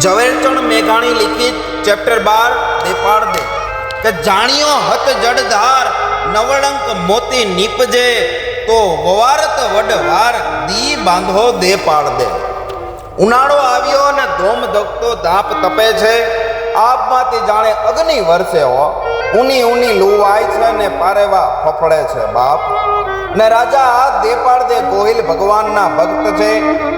ઝવેરચંદ મેઘાણી લિખિત ચેપ્ટર બાર દેપાડ દે. કે જાણ્યો હત જડધાર, નવળંક મોતી નીપજે, તો વવારત વડવાર દી બાંધો દે પાડ દે. ઉનાળો આવ્યો અને ધોમ ધકતો તાપ તપે છે. આપમાંથી જાણે અગ્નિ વરસે હો ઊની ઊની લુવાય છે ને પારેવા ફફડે છે બાપ. ને રાજા આ દેપાડ દે ગોહિલ ભગવાનના ભક્ત છે.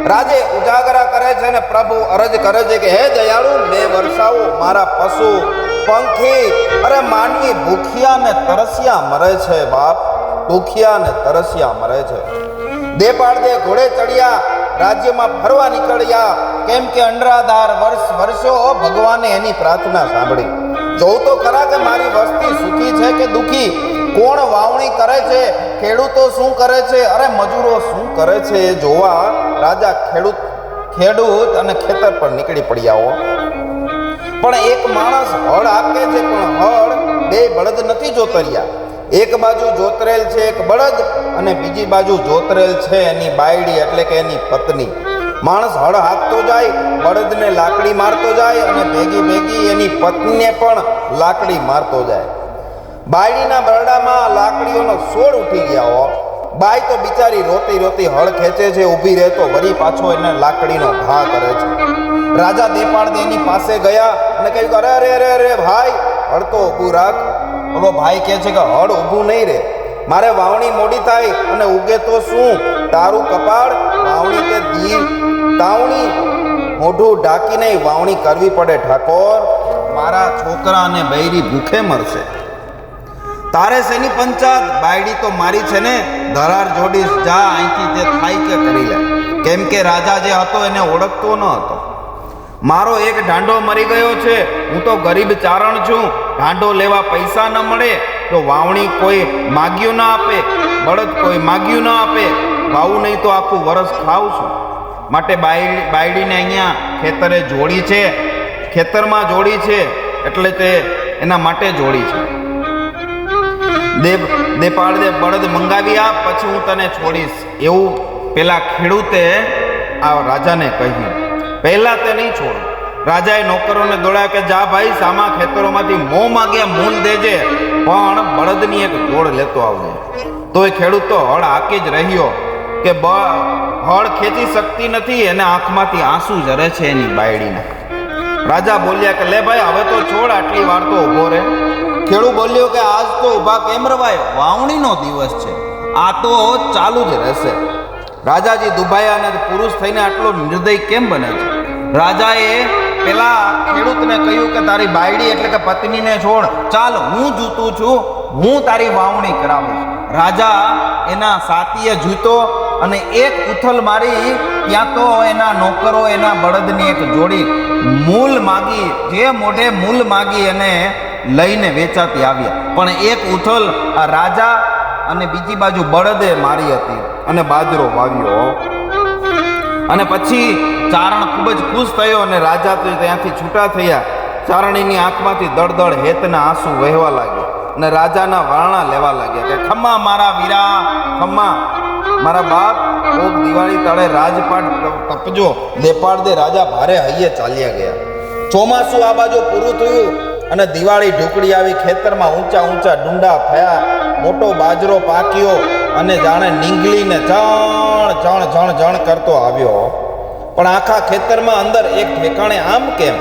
રાજે ઉજાગરા કરે છે ને પ્રભુ અરજ કરે છે કે, હે દયાળુ બે વર્ષાઓ મારા પશુ પંખી, અરે માનવી ભૂખ્યા ને તરસ્યા મરે છે બાપ, ભૂખ્યા ને તરસ્યા મરે છે. દેપાડ દે ઘોડે ચડ્યા, રાજ્યમાં ફરવા નીકળ્યા. કેમ કે અંડરાધાર વર્ષ વર્ષો ભગવાને એની પ્રાર્થના સાંભળી. જોઉં તો ખરા કે મારી વસ્તી સુખી છે કે દુખી? કોણ વાવણી કરે છે? ખેડૂતો શું કરે છે? અરે મજૂરો શું કરે છે એ જોવા રાજા ખેડૂત ખેડૂત અને ખેતર પર નીકળી પડ્યા હો. પણ એક માણસ હળ આપે છે, પણ હળ બે બળદ નથી જોતર્યા. એક બાજુ જોતરેલ છે, એક બળદ, અને બીજી બાજુ જોતરેલ છે એની બાયડી એટલે કે એની પત્ની. માણસ હળ હાંકતો જાય, બળદને લાકડી મારતો જાય અને ભેગી ભેગી એની પત્નીને પણ લાકડી મારતો જાય. બાયડીના બરડામાં લાકડીઓનો સોળ ઉઠી ગયા હો. બાઈ તો બિચારી રોતી રોતી હળ ખેંચે છે, ઊભી રહેતો વળી પાછો એને લાકડીનો ઘા કરે છે. રાજા દેપાળદે એની પાસે ગયા અને કહ્યું કે, અરે અરે અરે અરે, ભાઈ, હળ તો ઊભું રાખ. ઓલો ભાઈ કહે છે કે, હળ ઊભું નહીં રહે મારે વાવણી મોડી થાય અને ઉગે તો શું? તારું કપાળ, વાવણી તે દી તાવણી મોઢું ઢાંકીને વાવણી કરવી પડે ઠાકોર. મારા છોકરા અને બૈરી ભૂખે મરશે. તારે શેની પંચાત? બાયડી તો મારી છે ને. ધરાર જોડીશ, જા અહીંથી જે થાય કે કરી લે. કેમ કે રાજા જે હતો એને ઓળખતો ન હતો. મારો એક ઢાંડો મરી ગયો છે. હું તો ગરીબ ચારણ છું. ઢાંડો લેવા પૈસા ન મળે તો વાવણી કોઈ માગ્યું ના આપે. બળદ કોઈ માગ્યું ના આપે. વાવું નહીં તો આખું વરસ ખાઉં છું. માટે બાયડી બાયડીને અહીંયા ખેતરે જોડી છે. ખેતરમાં જોડી છે એટલે તે એના માટે જોડી છે. દેવ દેપાળ દે બળદ મંગાવી આપ, પછી હું તને છોડીશ. એવું પેલા ખેડૂતે આ રાજાને કહ્યું. પહેલા તે નહીં છોડ. રાજાએ નોકરોને દોડાયા કે, જા ભાઈ, સામા ખેતરોમાંથી મોં માગ્યા મૂલ દેજે. પણ બળદની એક જોડ લેતો આવજે. તો એ ખેડૂત હળ હાકી જ રહ્યો. કે હળ ખેંચી શકતી નથી, એને આંખમાંથી આંસુ જરે છે એની બાયડીને. રાજા બોલ્યા કે, લે ભાઈ, હવે તો છોડ આટલી વાર તો ઊભો રહે. ખેડૂત બોલ્યો કે, આજ તો ઊભા કેમ રવાય? વાવણીનો દિવસ છે. આ તો ચાલુ જ રહેશે. રાજાજી દુભાયા અને પુરુષ થઈને આટલો નિર્દય કેમ બને છે? રાજાએ પેલા ખેડૂતને કહ્યું કે, તારી બાયડી એટલે કે પત્નીને છોડ. ચાલ, હું જૂતું છું. હું તારી વાવણી કરાવું રાજા એના સાતીએ જૂતો અને એક ઉથલ મારી, ત્યાં તો એના નોકરો, એના બળદની એક જોડી મૂલ માગી, જે મોઢે મૂલ માગી અને લઈને વેચાતી આવ્યા. પણ એક ઉથલ આ રાજા અને બીજી બાજુ બળદે મારી હતી અને બાજરો વાવ્યો. અને પછી ચારણ ખૂબ જ ખુશ થયો અને રાજા તો ત્યાંથી છૂટા થયા. ચારણીની આંખમાંથી દળદળ હેતના આંસુ વહેવા લાગ્યા અને રાજાના વારણા લેવા લાગ્યા કે, ખમ્મા મારા વીરા, ખમ્મા મારા બાપ કોક દિવાળી તળે રાજપાટ તપજો દેપાડ દે રાજા ભારે હૈયે ચાલ્યા ગયા. ચોમાસું આ બાજુ પૂરું થયું અને દિવાળી ઢોકળી આવી ખેતરમાં ઊંચા ઊંચા ડુંડા થયા. મોટો બાજરો પાક્યો અને જાણે નીંગલીને જણ જણ જણ જણ કરતો આવ્યો. પણ આખા ખેતરમાં અંદર એક ઠેકાણે આમ કેમ?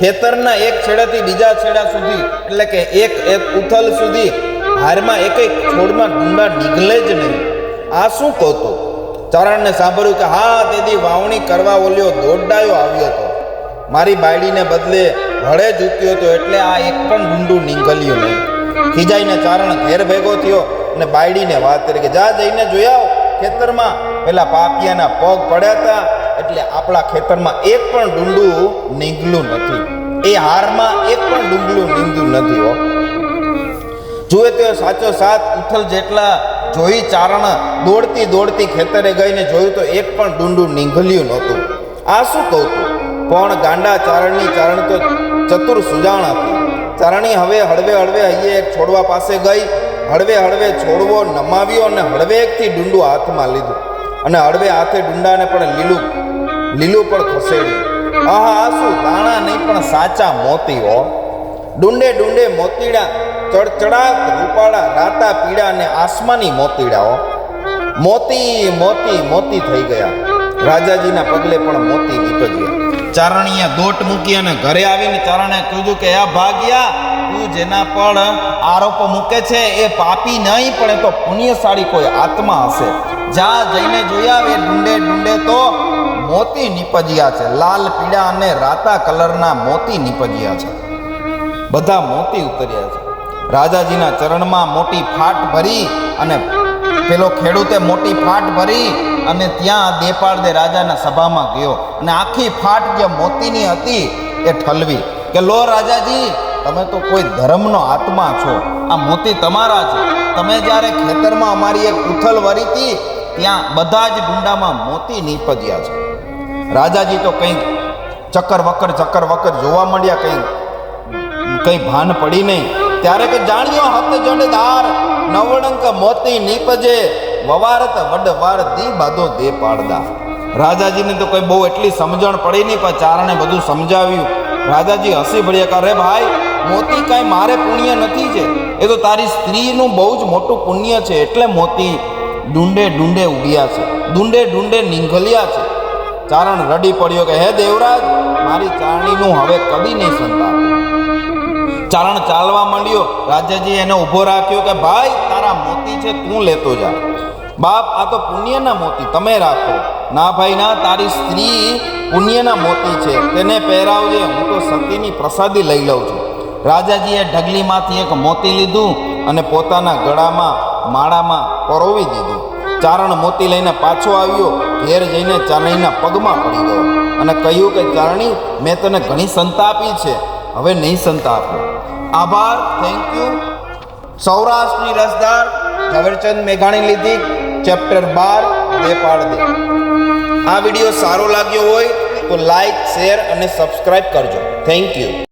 ખેતરના એક છેડાથી બીજા છેડા સુધી, એટલે કે એક એક ઉથલ સુધી, હારમાં એક એક છોડમાં ડુંડા નીકળે જ નહીં. આ શું કહતું ચરણને સાંભળ્યું કે હા તેથી વાવણી કરવા ઓલ્યો દોડાયો આવ્યો હતો. મારી બાયડીને બદલે હળે જૂત્યો હતો એટલે આ એક પણ ડુંડું નીંગલ્યું નહીં. ખીજાઈને ચારણ ઘેર ભેગો થયો અને બાયડીને વાત કરી કે, જા જઈને જોઈ આવ, ખેતરમાં. પેલા પાપિયાના પગ પડ્યા હતા એટલે આપણા ખેતરમાં એક પણ ડુંડું નીંગલું નથી. એ હારમાં એક પણ ડુંગળું નીંદું નથી હો. જુએ તો સાચો સાત ઉથલ જેટલા જોઈ ચારણ દોડતી દોડતી ખેતરે ગઈને જોયું તો એક પણ ડુંડું નીંઘલ્યું નહોતું. આ શું કહું તું પણ ગાંડા ચારણની ચારણ તો ચતુર સુજાણ હતી. ચારણી હવે હળવે હળવે અહીંયા એક છોડવા પાસે ગઈ. હળવે હળવે છોડવો નમાવ્યો અને હળવે એકથી ડુંડું હાથમાં લીધું. અને હળવે હાથે ડુંડાને પણ લીલું લીલું પણ ખસેડ્યું. આહા, આ શું, દાણા નહીં પણ સાચા મોતી હો. ડુંડે ડુંડે મોતીડા ચડચડાત રૂપાળા, રાતા, પીળા અને આસમાની મોતીડાઓ. મોતી મોતી મોતી થઈ ગયા. રાજાજીના પગલે પણ મોતી નીપજ્યા ચારણીએ દોટ મૂકી અને ઘરે આવીને ચારણે કીધું કે આ ભાગ્યા, તું જેના પર આરોપ મૂકે છે, એ પાપી નહીં, પણ એ તો પુણ્યશાળી કોઈ આત્મા હશે. જ્યાં જઈને જોયા એ ડુંડે ડુંડે તો મોતી નીપજ્યા છે. લાલ, પીળા અને રાતા કલરના મોતી નીપજ્યા છે. બધા મોતી ઉતર્યા છે. રાજાજીના ચરણમાં મોટી ફાટ ભરી અને પેલો ખેડૂતે મોટી ફાટ ભરી અને ત્યાં દેપાળ દે રાજાના સભામાં ગયો. અને આખી ફાટ જે મોતીની હતી એ ઠલવી કે, લો રાજાજી, તમે તો કોઈ ધર્મનો આત્મા છો. આ મોતી તમારા છે. તમે જ્યારે ખેતરમાં અમારી એક ઉથલ વરી હતી, ત્યાં બધા જ ગુંડામાં મોતી નીપજ્યા છે. રાજાજી તો કંઈક ચક્કર વક્કર ચક્કર વક્કર જોવા મળ્યા કંઈક. કઈ ભાન પડી નહીં. ત્યારે કે જાણ્યો હત જડદાર નવળંક મોતી નીપજે, વવારત વડવાર દી બાદો દે પાડદા. રાજાજીને તો કોઈ બહુ એટલી સમજણ પડી નહીં, પણ ચારણે બધું સમજાવ્યું. રાજાજી હસી ભળ્યા કે, અરે ભાઈ, મોતી કાંઈ મારે પુણ્ય નથી છે. એ તો તારી સ્ત્રીનું બહુ જ મોટું પુણ્ય છે. એટલે મોતી ડુંડે ડુંડે ઉડ્યા છે. ડુંડે ડુંડે નીંગલ્યા છે. ચારણ રડી પડ્યો કે, હે દેવરાજ, મારી ચારણીનું હવે કદી નહીં સંતાપ. ચારણ ચાલવા માંડ્યો. રાજાજી એને ઊભો રાખ્યો કે, ભાઈ, તારા મોતી છે, તું લેતો જા. બાપ, આ તો પુણ્યના મોતી, તમે રાખો. ના ભાઈ, ના, તારી સ્ત્રી પુણ્યના મોતી છે, તેને પહેરાવજે, હું તો સતીની પ્રસાદી લઈ લઉં છું. રાજાજીએ ઢગલીમાંથી એક મોતી લીધું અને પોતાના ગળામાં, માળામાં પરોવી દીધું. ચારણ મોતી લઈને પાછો આવ્યો, ઘેર જઈને ચારણીના પગમાં પડી ગયો અને કહ્યું કે, ચારણી, મેં તને ઘણી સંતા આપી છે, હવે નહીં સંતા આપો આભાર થેન્ક યુ સૌરાષ્ટ્રની રસદાર ઝવેરચંદ મેઘાણી લીધી ચેપ્ટર બાર દે પાડ દે આ વીડિયો સારો લાગ્યો હોય તો લાઈક શેર અને સબસ્ક્રાઈબ કરજો. Thank you